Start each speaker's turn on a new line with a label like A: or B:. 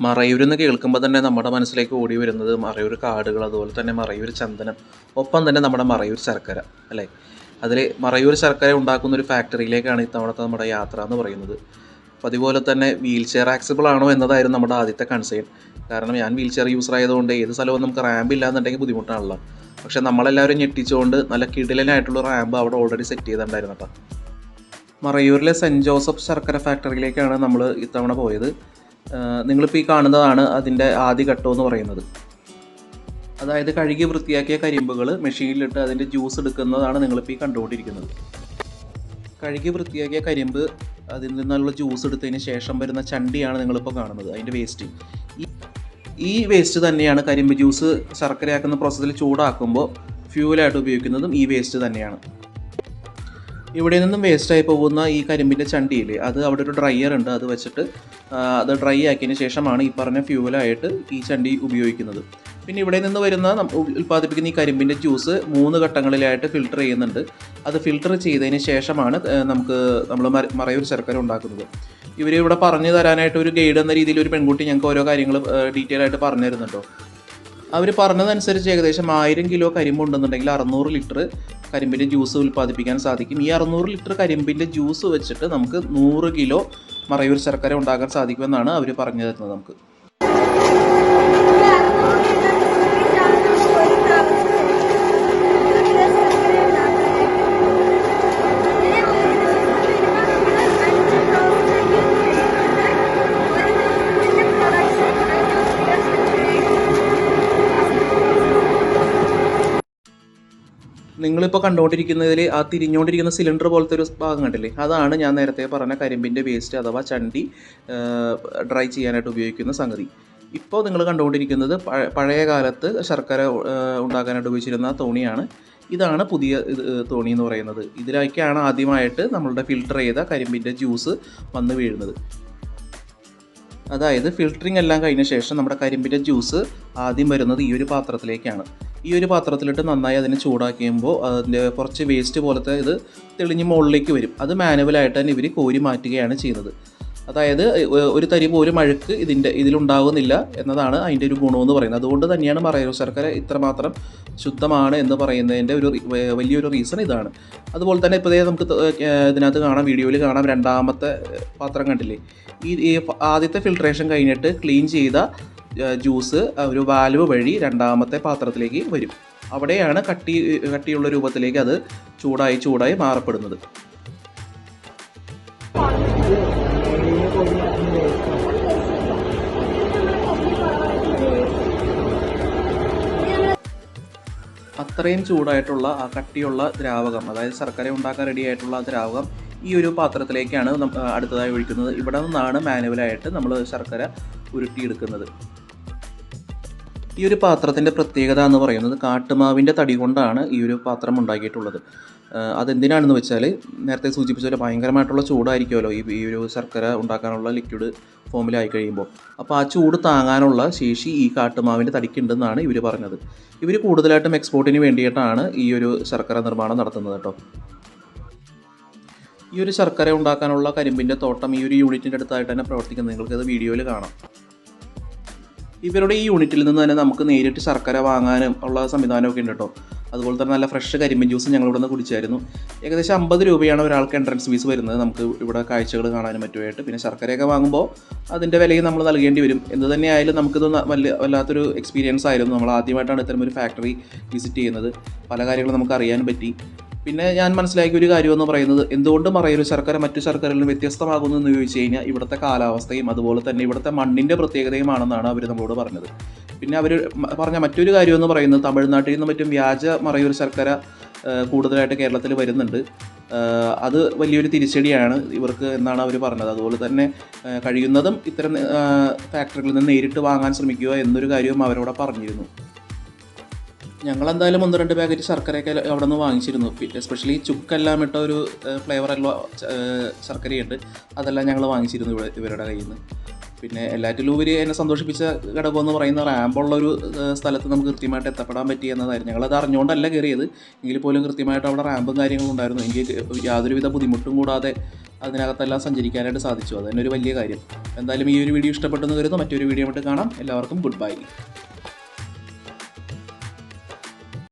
A: മറയൂർ എന്ന് കേൾക്കുമ്പോൾ തന്നെ നമ്മുടെ മനസ്സിലേക്ക് ഓടി വരുന്നത് മറയൂർ കാടുകൾ അതുപോലെ തന്നെ മറയൂർ ചന്ദനം ഒപ്പം തന്നെ നമ്മുടെ മറയൂർ ശർക്കര അല്ലേ? അതിൽ മറയൂർ ശർക്കര ഉണ്ടാക്കുന്ന ഒരു ഫാക്ടറിയിലേക്കാണ് ഇത്തവണത്തെ നമ്മുടെ യാത്ര എന്ന് പറയുന്നത്. അപ്പോൾ അതുപോലെ തന്നെ വീൽ ചെയർ ആക്സിബിൾ ആണോ എന്നതായിരുന്നു നമ്മുടെ ആദ്യത്തെ കൺസേൺ കാരണം ഞാൻ വീൽ ചെയർ യൂസർ ആയതുകൊണ്ട് ഏത് സ്ഥലവും നമുക്ക് റാമ്പ് ഇല്ലാന്നുണ്ടെങ്കിൽ ബുദ്ധിമുട്ടാണല്ലോ. പക്ഷേ നമ്മളെല്ലാവരും ഞെട്ടിച്ചുകൊണ്ട് നല്ല കിടിലനായിട്ടുള്ള റാമ്പ് അവിടെ ഓൾറെഡി സെറ്റ് ചെയ്തിട്ടുണ്ടായിരുന്നു കേട്ടോ. മറയൂരിലെ സെന്റ് ജോസഫ് ശർക്കര ഫാക്ടറിയിലേക്കാണ് നമ്മൾ ഇത്തവണ പോയത്. നിങ്ങളിപ്പോൾ ഈ കാണുന്നതാണ് അതിന്റെ ആദ്യ ഘട്ടം എന്ന് പറയുന്നത്. അതായത് കഴുകി വൃത്തിയാക്കിയ കരിമ്പുകൾ മെഷീനിലിട്ട് അതിന്റെ ജ്യൂസ് എടുക്കുന്നതാണ് നിങ്ങളിപ്പോൾ ഈ കണ്ടുകൊണ്ടിരിക്കുന്നത്. കഴുകി വൃത്തിയാക്കിയ കരിമ്പ് അതിൽ നിന്നുള്ള ജ്യൂസ് എടുത്തതിന് ശേഷം വരുന്ന ചണ്ടിയാണ് നിങ്ങളിപ്പോൾ കാണുന്നത് അതിന്റെ വേസ്റ്റ്. ഈ വേസ്റ്റ് തന്നെയാണ് കരിമ്പ് ജ്യൂസ് ശർക്കരയാക്കുന്ന പ്രോസസ്സിൽ ചൂടാക്കുമ്പോൾ ഫ്യൂവലായിട്ട് ഉപയോഗിക്കുന്നതും ഈ വേസ്റ്റ് തന്നെയാണ്. ഇവിടെ നിന്നും വേസ്റ്റായി പോകുന്ന ഈ കരിമ്പിന്റെ ചണ്ടിയില്ലേ അത് അവിടെ ഒരു ഡ്രയർ ഉണ്ട് അത് വെച്ചിട്ട് അത് ഡ്രൈ ആക്കിയതിന് ശേഷമാണ് ഈ പറഞ്ഞ ഫ്യൂവലായിട്ട് ഈ ചണ്ടി ഉപയോഗിക്കുന്നത്. പിന്നെ ഇവിടെ നിന്ന് വരുന്ന ഉൽപ്പാദിപ്പിക്കുന്ന ഈ കരിമ്പിന്റെ ജ്യൂസ് മൂന്ന് ഘട്ടങ്ങളിലായിട്ട് ഫിൽട്ടർ ചെയ്യുന്നുണ്ട്. അത് ഫിൽട്ടർ ചെയ്തതിന് ശേഷമാണ് നമുക്ക് നമ്മൾ മറയൂർ ശർക്കര ഉണ്ടാക്കുന്നത്. ഇവർ ഇവിടെ പറഞ്ഞു തരാനായിട്ട് ഒരു ഗൈഡ് എന്ന രീതിയിൽ ഒരു പെൺകുട്ടി ഞങ്ങൾക്ക് ഓരോ കാര്യങ്ങൾ ഡീറ്റെയിൽ ആയിട്ട് പറഞ്ഞു തരുന്നുണ്ടോ? അവർ പറഞ്ഞതനുസരിച്ച് ഏകദേശം ആയിരം കിലോ കരിമ്പ് ഉണ്ടെന്നുണ്ടെങ്കിൽ അറുന്നൂറ് ലിറ്റർ കരിമ്പിന്റെ ജ്യൂസ് ഉൽപ്പാദിപ്പിക്കാൻ സാധിക്കും. ഈ അറുന്നൂറ് ലിറ്റർ കരിമ്പിന്റെ ജ്യൂസ് വെച്ചിട്ട് നമുക്ക് നൂറ് കിലോ മറയൂർ ശർക്കര ഉണ്ടാക്കാൻ സാധിക്കുമെന്നാണ് അവർ പറഞ്ഞു തരുന്നത് നമുക്ക്. നിങ്ങളിപ്പോൾ കണ്ടുകൊണ്ടിരിക്കുന്നതിൽ ആ തിരിഞ്ഞുകൊണ്ടിരിക്കുന്ന സിലിണ്ടർ പോലത്തെ ഒരു ഭാഗം കണ്ടില്ലേ? അതാണ് ഞാൻ നേരത്തെ പറഞ്ഞ കരിമ്പിന്റെ വേസ്റ്റ് അഥവാ ചണ്ടി ഡ്രൈ ചെയ്യാനായിട്ട് ഉപയോഗിക്കുന്ന സംഗതി. ഇപ്പോൾ നിങ്ങൾ കണ്ടുകൊണ്ടിരിക്കുന്നത് പഴയ കാലത്ത് ശർക്കര ഉണ്ടാക്കാനായിട്ട് ഉപയോഗിച്ചിരുന്ന തോണിയാണ്. ഇതാണ് പുതിയ തോണി എന്ന് പറയുന്നത്. ഇതിലേക്കാണ് ആദ്യമായിട്ട് നമ്മളുടെ ഫിൽട്ടർ ചെയ്ത കരിമ്പിന്റെ ജ്യൂസ് വന്ന് വീഴുന്നത്. അതായത് ഫിൽറ്ററിംഗ് എല്ലാം കഴിഞ്ഞ ശേഷം നമ്മുടെ കരിമ്പിന്റെ ജ്യൂസ് ആദ്യം വരുന്നത് ഈ ഒരു പാത്രത്തിലേക്കാണ്. ഈ ഒരു പാത്രത്തിലിട്ട് നന്നായി അതിനെ ചൂടാക്കിയുമ്പോൾ അതിന്റെ കുറച്ച് വേസ്റ്റ് പോലത്തെ ഇത് തെളിഞ്ഞ് മുകളിലേക്ക് വരും. അത് മാനുവലായിട്ട് തന്നെ ഇവർ കോരി മാറ്റുകയാണ് ചെയ്യുന്നത്. അതായത് ഒരു തരി പോലും അഴുക്ക് ഇതിന്റെ ഇതിലുണ്ടാകുന്നില്ല എന്നതാണ് അതിന്റെ ഒരു ഗുണമെന്ന് പറയുന്നത്. അതുകൊണ്ട് തന്നെയാണ് മറയൂർ ശർക്കര ഇത്രമാത്രം ശുദ്ധമാണ് എന്ന് പറയുന്നതിന്റെ ഒരു വലിയൊരു റീസൺ ഇതാണ്. അതുപോലെ തന്നെ ഇപ്പോൾ ദേ നമുക്ക് ഇതിനകത്ത് കാണാം വീഡിയോയിൽ കാണാം രണ്ടാമത്തെ പാത്രം കണ്ടില്ലേ? ഈ ആദ്യത്തെ ഫിൽട്രേഷൻ കഴിഞ്ഞിട്ട് ക്ലീൻ ചെയ്ത ജ്യൂസ് ഒരു വാൽവ് വഴി രണ്ടാമത്തെ പാത്രത്തിലേക്ക് വരും. അവിടെയാണ് കട്ടി കട്ടിയുള്ള രൂപത്തിലേക്ക് അത് ചൂടായി ചൂടായി മാറപ്പെടുന്നത്. അത്രയും ചൂടായിട്ടുള്ള ആ കട്ടിയുള്ള ദ്രാവകം അതായത് ശർക്കര ഉണ്ടാക്കാൻ റെഡി ആയിട്ടുള്ള ദ്രാവകം ഈ ഒരു പാത്രത്തിലേക്കാണ് അടുത്തതായി ഒഴിക്കുന്നത്. ഇവിടെ നിന്നാണ് മാനുവലായിട്ട് നമ്മൾ ശർക്കര ഉരുട്ടിയെടുക്കുന്നത്. ഈ ഒരു പാത്രത്തിന്റെ പ്രത്യേകത എന്ന് പറയുന്നത് കാട്ടുമാവിന്റെ തടി കൊണ്ടാണ് ഈ ഒരു പാത്രം ഉണ്ടാക്കിയിട്ടുള്ളത്. അതെന്തിനാണെന്ന് വെച്ചാൽ നേരത്തെ സൂചിപ്പിച്ച പോലെ ഭയങ്കരമായിട്ടുള്ള ചൂടായിരിക്കുമല്ലോ ഈ ഈ ഒരു ശർക്കര ഉണ്ടാക്കാനുള്ള ലിക്വിഡ് ഫോമിലായി കഴിയുമ്പോൾ അപ്പോൾ ആ ചൂട് താങ്ങാനുള്ള ശേഷി ഈ കാട്ടുമാവിന്റെ തടിക്കുണ്ടെന്നാണ് ഇവർ പറഞ്ഞത്. ഇവർ കൂടുതലായിട്ടും എക്സ്പോർട്ടിന് വേണ്ടിയിട്ടാണ് ഈ ഒരു ശർക്കര നിർമ്മാണം നടത്തുന്നത് കേട്ടോ. ഈ ഒരു ശർക്കര ഉണ്ടാക്കാനുള്ള കരിമ്പിന്റെ തോട്ടം ഈ ഒരു യൂണിറ്റിന്റെ അടുത്തായിട്ട് തന്നെ പ്രവർത്തിക്കുന്നത്. നിങ്ങൾക്കത് വീഡിയോയിൽ കാണാം. ഇവരുടെ ഈ യൂണിറ്റിൽ നിന്ന് തന്നെ നമുക്ക് നേരിട്ട് ശർക്കര വാങ്ങാനും ഉള്ള സംവിധാനമൊക്കെ ഉണ്ട് കേട്ടോ. അതുപോലെ തന്നെ നല്ല ഫ്രഷ് കരിമ്പിൻ ജ്യൂസ് ഞങ്ങൾ ഇവിടെ നിന്ന് കുടിച്ചായിരുന്നു. ഏകദേശം അമ്പത് രൂപയാണ് ഒരാൾക്ക് എൻട്രൻസ് ഫീസ് വരുന്നത് നമുക്ക് ഇവിടെ കാഴ്ചകൾ കാണാനും മറ്റുമായിട്ട്. പിന്നെ ശർക്കരയൊക്കെ വാങ്ങുമ്പോൾ അതിന്റെ വിലയും നമ്മൾ നൽകേണ്ടി വരും. എന്ത് തന്നെയായാലും നമുക്കിത് വലിയ വല്ലാത്തൊരു എക്സ്പീരിയൻസ് ആയിരുന്നു. നമ്മൾ ആദ്യമായിട്ടാണ് ഇത്തരം ഒരു ഫാക്ടറി വിസിറ്റ് ചെയ്യുന്നത്. പല കാര്യങ്ങളും നമുക്ക് അറിയാൻ പറ്റി. പിന്നെ ഞാൻ മനസ്സിലാക്കിയ ഒരു കാര്യം എന്ന് പറയുന്നത് എന്തുകൊണ്ട് മറയൂർ ശർക്കര മറ്റു ശർക്കരകളിൽ വ്യത്യസ്തമാകുന്നു എന്ന് ചോദിച്ചു കഴിഞ്ഞാൽ ഇവിടുത്തെ കാലാവസ്ഥയും അതുപോലെ തന്നെ ഇവിടുത്തെ മണ്ണിന്റെ പ്രത്യേകതയുമാണെന്നാണ് അവർ നമ്മളോട് പറഞ്ഞത്. പിന്നെ അവർ പറഞ്ഞ മറ്റൊരു കാര്യം എന്ന് പറയുന്നത് തമിഴ്നാട്ടിൽ നിന്നും മറ്റും വ്യാജ മറയൂർ ശർക്കര കൂടുതലായിട്ട് കേരളത്തിൽ വരുന്നുണ്ട്. അത് വലിയൊരു തിരിച്ചടിയാണ് ഇവർക്ക് എന്നാണ് അവർ പറഞ്ഞത്. അതുപോലെ തന്നെ കഴിയുന്നതും ഇത്തരം ഫാക്ടറികളിൽ നിന്ന് നേരിട്ട് വാങ്ങാൻ ശ്രമിക്കുക എന്നൊരു കാര്യവും അവരോട് പറഞ്ഞിരുന്നു. ഞങ്ങളെന്തായാലും ഒന്ന് രണ്ട് പാക്കറ്റ് ശർക്കരയൊക്കെ അവിടെ നിന്ന് വാങ്ങിച്ചിരുന്നു പിന്നെ എസ്പെഷ്യലി ചുക്കെല്ലാം ഇട്ട ഒരു എല്ലാം ശർക്കരയുണ്ട്. അതെല്ലാം ഞങ്ങൾ വാങ്ങിച്ചിരുന്നു ഇവിടെ ഇവരുടെ കയ്യിൽ നിന്ന് പിന്നെ എല്ലാറ്റിലും ഉപരി എന്നെ സന്തോഷിപ്പിച്ച ഘടകം എന്ന് പറയുന്ന റാമ്പുള്ള ഒരു സ്ഥലത്ത് നമുക്ക് കൃത്യമായിട്ട് എത്തപ്പെടാൻ പറ്റി എന്നതായിരുന്നു. ഞങ്ങളത് അറിഞ്ഞുകൊണ്ടല്ല കയറിയത് എങ്കിൽ പോലും കൃത്യമായിട്ട് അവിടെ റാമ്പും കാര്യങ്ങളും ഉണ്ടായിരുന്നു. എനിക്ക് യാതൊരുവിധ ബുദ്ധിമുട്ടും കൂടാതെ അതിനകത്തെല്ലാം സഞ്ചരിക്കാനായിട്ട് സാധിച്ചു. അത് തന്നെ ഒരു വലിയ കാര്യം. എന്തായാലും ഈ ഒരു വീഡിയോ ഇഷ്ടപ്പെട്ടെന്ന് കരുതുന്നു. മറ്റൊരു വീഡിയോ ആയിട്ട് കാണാം. എല്ലാവർക്കും ഗുഡ് ബൈ